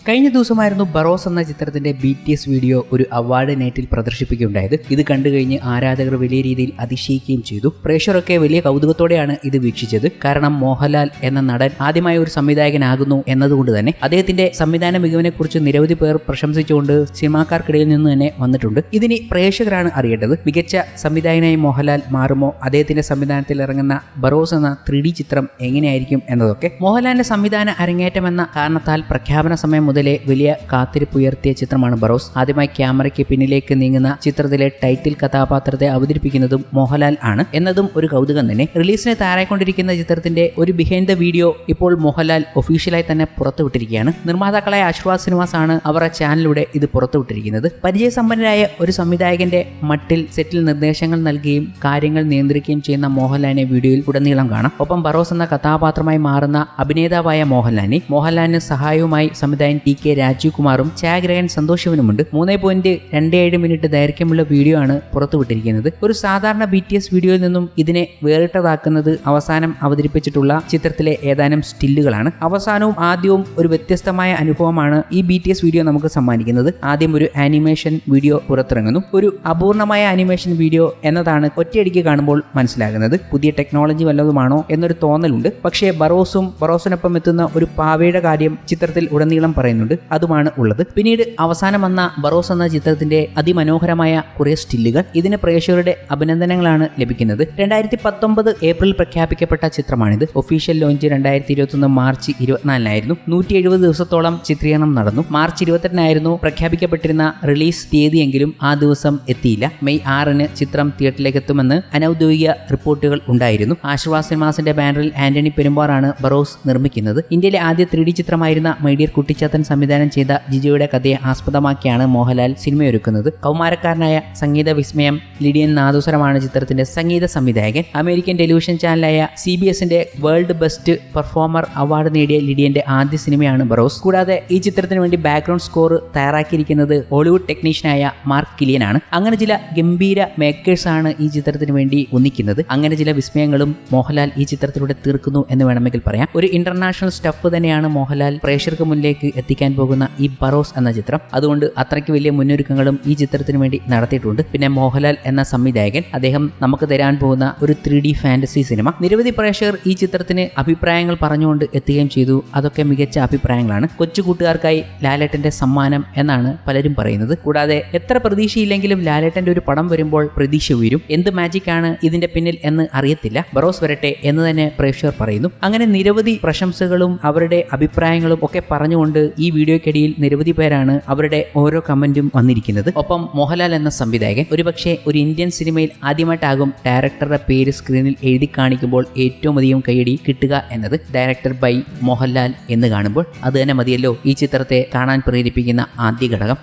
കഴിഞ്ഞ ദിവസമായിരുന്നു ബറോസ് എന്ന ചിത്രത്തിന്റെ ബി ടി എസ് വീഡിയോ ഒരു അവാർഡ് നൈറ്റിൽ പ്രദർശിപ്പിക്കുകയുണ്ടായത്. ഇത് കണ്ടു കഴിഞ്ഞ് ആരാധകർ വലിയ രീതിയിൽ അതിശയിക്കുകയും ചെയ്തു. പ്രേക്ഷകരൊക്കെ വലിയ കൗതുകത്തോടെയാണ് ഇത് വീക്ഷിച്ചത്. കാരണം മോഹൻലാൽ എന്ന നടൻ ആദ്യമായി ഒരു സംവിധായകനാകുന്നു എന്നതുകൊണ്ട് തന്നെ അദ്ദേഹത്തിന്റെ സംവിധാന മികവിനെ കുറിച്ച് നിരവധി പേർ പ്രശംസിച്ചുകൊണ്ട് സിനിമാക്കാർക്കിടയിൽ നിന്ന് തന്നെ വന്നിട്ടുണ്ട്. ഇതിനി പ്രേക്ഷകരാണ് അറിയേണ്ടത്. മികച്ച സംവിധായകനായി മോഹൻലാൽ മാറുമോ? അദ്ദേഹത്തിന്റെ സംവിധാനത്തിൽ ഇറങ്ങുന്ന ബറോസ് എന്ന ത്രീ ചിത്രം എങ്ങനെയായിരിക്കും എന്നതൊക്കെ. മോഹൻലാലിന്റെ സംവിധാന അരങ്ങേറ്റം എന്ന കാരണത്താൽ പ്രഖ്യാപന സമയം മുതലേ വലിയ കാത്തിരിപ്പുയർത്തിയ ചിത്രമാണ് ബറോസ്. ആദ്യമായി ക്യാമറയ്ക്ക് പിന്നിലേക്ക് നീങ്ങുന്ന ചിത്രത്തിലെ ടൈറ്റിൽ കഥാപാത്രത്തെ അവതരിപ്പിക്കുന്നതും മോഹൻലാൽ ആണ്. എന്നതും ഒരു കൗതുകം തന്നെ. റിലീസിന് തയ്യാറായിക്കൊണ്ടിരിക്കുന്ന ചിത്രത്തിന്റെ ഒരു ബിഹൈൻഡ് ദ വീഡിയോ ഇപ്പോൾ മോഹൻലാൽ ഒഫീഷ്യലായി തന്നെ പുറത്തുവിട്ടിരിക്കുകയാണ്. നിർമ്മാതാക്കളായ അശ്വാസ് സിനിമാസ് ആണ് അവരുടെ ചാനലിലൂടെ ഇത് പുറത്തുവിട്ടിരിക്കുന്നത്. പരിചയസമ്പന്നരായ ഒരു സംവിധായകന്റെ മട്ടിൽ സെറ്റിൽ നിർദ്ദേശങ്ങൾ നൽകുകയും കാര്യങ്ങൾ നിയന്ത്രിക്കുകയും ചെയ്യുന്ന മോഹൻലാലിനെ വീഡിയോയിൽ ഉടനീളം കാണാം. ഒപ്പം ബറോസ് എന്ന കഥാപാത്രമായി മാറുന്ന അഭിനേതാവായ മോഹൻലാലിനെ മോഹൻലാലിന് സഹായവുമായി സംവിധായകൻ ടി കെ രാജീവ് കുമാറും ഛായാഗ്രഹൻ സന്തോഷ് ശിവനുമുണ്ട് മൂന്ന് പോയിന്റ് രണ്ട് ഏഴ് മിനിറ്റ് ദൈർഘ്യമുള്ള വീഡിയോ ആണ് പുറത്തുവിട്ടിരിക്കുന്നത്. ഒരു സാധാരണ ബി ടി എസ് വീഡിയോയിൽ നിന്നും ഇതിനെ വേറിട്ടതാക്കുന്നത് അവസാനം അവതരിപ്പിച്ചിട്ടുള്ള ചിത്രത്തിലെ ഏതാനും സ്റ്റില്ലുകളാണ്. അവസാനവും ആദ്യവും ഒരു വ്യത്യസ്തമായ അനുഭവമാണ് ഈ ബി ടി എസ് വീഡിയോ നമുക്ക് സമ്മാനിക്കുന്നത്. ആദ്യം ഒരു ആനിമേഷൻ വീഡിയോ പുറത്തിറങ്ങുന്നു. ഒരു അപൂർണമായ ആനിമേഷൻ വീഡിയോ എന്നതാണ് ഒറ്റയടിക്ക് കാണുമ്പോൾ മനസ്സിലാകുന്നത്. പുതിയ ടെക്നോളജി വല്ലതുമാണോ എന്നൊരു തോന്നലുണ്ട്. പക്ഷേ ബറോസും ബറോസിനൊപ്പം എത്തുന്ന ഒരു പാവയുടെ കാര്യം ചിത്രത്തിൽ ഉടനീളം പറയുന്നുണ്ട്. അതുമാണ് ഉള്ളത്. പിന്നീട് അവസാനം വന്ന ബറോസ് എന്ന ചിത്രത്തിന്റെ അതിമനോഹരമായ കുറെ സ്റ്റില്ലുകൾ. ഇതിന് പ്രേക്ഷകരുടെ അഭിനന്ദനങ്ങളാണ് ലഭിക്കുന്നത്. രണ്ടായിരത്തി പത്തൊമ്പത് ഏപ്രിൽ പ്രഖ്യാപിക്കപ്പെട്ട ചിത്രമാണിത്. ഒഫീഷ്യൽ ലോഞ്ച് രണ്ടായിരത്തി ഇരുപത്തൊന്ന് മാർച്ച് ഇരുപത്തിനാലിനായിരുന്നു. നൂറ്റി എഴുപത് ദിവസത്തോളം ചിത്രീകരണം നടന്നു. മാർച്ച് ഇരുപത്തെട്ടിനായിരുന്നു പ്രഖ്യാപിക്കപ്പെട്ടിരുന്ന റിലീസ് തീയതിയെങ്കിലും ആ ദിവസം എത്തിയില്ല. മെയ് ആറിന് ചിത്രം തിയേറ്ററിലേക്ക് എത്തുമെന്ന് അനൌദ്യോഗിക റിപ്പോർട്ടുകൾ ഉണ്ടായിരുന്നു. ആശ്വാസ് സിനിമാസിന്റെ ബാനറിൽ ആന്റണി പെരുമ്പാറാണ് ബറോസ് നിർമ്മിക്കുന്നത്. ഇന്ത്യയിലെ ആദ്യ ത്രീ ഡി ചിത്രമായിരുന്ന മൈഡിയർ കുട്ടിച്ചാത്തൻ സംവിധാനം ചെയ്ത ജിജിയുടെ കഥയെ ആസ്പദമാക്കിയാണ് മോഹൻലാൽ സിനിമയൊരുക്കുന്നത്. കൗമാരക്കാരനായ സംഗീത വിസ്മയം ലിഡിയൻ നാദൂസരമാണ് ചിത്രത്തിന്റെ സംഗീത സംവിധായകൻ. അമേരിക്കൻ ടെലിവിഷൻ ചാനലായ സി ബി എസിന്റെ വേൾഡ് ബെസ്റ്റ് പെർഫോമർ അവാർഡ് നേടിയ ലിഡിയന്റെ ആദ്യ സിനിമയാണ് ബറോസ്. കൂടാതെ ഈ ചിത്രത്തിന് വേണ്ടി ബാക്ക്ഗ്രൗണ്ട് സ്കോർ തയ്യാറാക്കിയിരിക്കുന്നത് ഹോളിവുഡ് ടെക്നീഷ്യനായ മാർക്ക് കിലിയനാണ്. അങ്ങനെ ചില ഗംഭീര മേക്കേഴ്സ് ആണ് ഈ ചിത്രത്തിന് വേണ്ടി ഒന്നിക്കുന്നത്. അങ്ങനെ ചില വിസ്മയങ്ങളും മോഹൻലാൽ ഈ ചിത്രത്തിലൂടെ തീർക്കുന്നു എന്ന് വേണമെങ്കിൽ പറയാം. ഒരു ഇന്റർനാഷണൽ സ്റ്റഫ് തന്നെയാണ് മോഹൻലാൽ പ്രേക്ഷകർക്ക് മുന്നിലേക്ക് എത്തിക്കാൻ പോകുന്ന ഈ ബറോസ് എന്ന ചിത്രം. അതുകൊണ്ട് അത്രയ്ക്ക് വലിയ മുന്നൊരുക്കങ്ങളും ഈ ചിത്രത്തിന് വേണ്ടി നടത്തിയിട്ടുണ്ട്. പിന്നെ മോഹൻലാൽ എന്ന സംവിധായകൻ. അദ്ദേഹം നമുക്ക് തരാൻ പോകുന്ന ഒരു ത്രീ ഡി ഫാന്റസി സിനിമ. നിരവധി പ്രേക്ഷകർ ഈ ചിത്രത്തിന് അഭിപ്രായങ്ങൾ പറഞ്ഞുകൊണ്ട് എത്തുകയും ചെയ്തു. അതൊക്കെ മികച്ച അഭിപ്രായങ്ങളാണ്. കൊച്ചു കൂട്ടുകാർക്കായി ലാലേട്ടന്റെ സമ്മാനം എന്നാണ് പലരും പറയുന്നത്. കൂടാതെ എത്ര പ്രതീക്ഷയില്ലെങ്കിലും ലാലേട്ടന്റെ ഒരു പടം വരുമ്പോൾ പ്രതീക്ഷ ഉയരും. എന്ത് മാജിക് ആണ് ഇതിന്റെ പിന്നിൽ എന്ന് അറിയത്തില്ല. ബറോസ് വരട്ടെ എന്ന് തന്നെ പ്രേക്ഷകർ പറയുന്നു. അങ്ങനെ നിരവധി പ്രശംസകളും അവരുടെ അഭിപ്രായങ്ങളും ഒക്കെ പറഞ്ഞുകൊണ്ട് ഈ വീഡിയോയ്ക്കിടയിൽ നിരവധി പേരാണ് അവരുടെ ഓരോ കമന്റും വന്നിരിക്കുന്നത്. ഒപ്പം മോഹൻലാൽ എന്ന സംവിധായകൻ ഒരുപക്ഷെ ഒരു ഇന്ത്യൻ സിനിമയിൽ ആദ്യമായിട്ടാകും ഡയറക്ടറുടെ പേര് സ്ക്രീനിൽ എഴുതി കാണിക്കുമ്പോൾ ഏറ്റവും അധികം കൈയടി കിട്ടുക എന്നത് ഡയറക്ടർ ബൈ മോഹൻലാൽ എന്ന് കാണുമ്പോൾ അത് തന്നെ മതിയല്ലോ ഈ ചിത്രത്തെ കാണാൻ പ്രേരിപ്പിക്കുന്ന ആദ്യ ഘടകം.